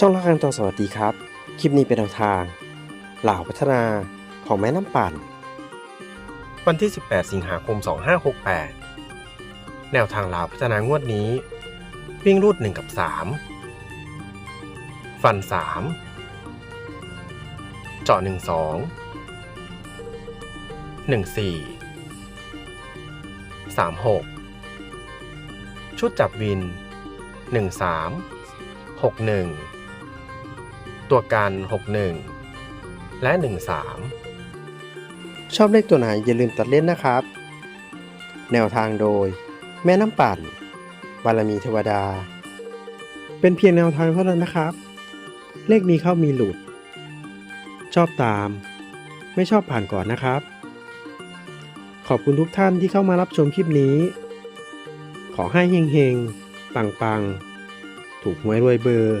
ช่องละครังตองสวัสดีครับ คลิปนี้เป็นแนวทาง เหล่าพัฒนาของแม่น้ำปั่น วันที่ 18 สิงหาคม 2568 แนวทางเหล่าพัฒนางวดนี้ วิ่งรูด 1 กับ 3 ฟัน 3 เจาะ 1 2 1 4 3 6 ชุดจับวิน 1 3 6 1 ตัวการ 61 และ 13 ชอบเลขตัวไหนอย่าลืมตัดเล่นนะครับ แนวทางโดย แม่น้ำปั่น บารมีเทวดา เป็นเพียงแนวทางเท่านั้นนะครับ เลขมีเข้ามีหลุด ชอบตาม ไม่ชอบผ่านก่อนนะครับ ขอบคุณทุกท่านที่เข้ามารับชมคลิปนี้ ขอให้เฮงๆ ปังๆ ถูกหวยรวยเบอร์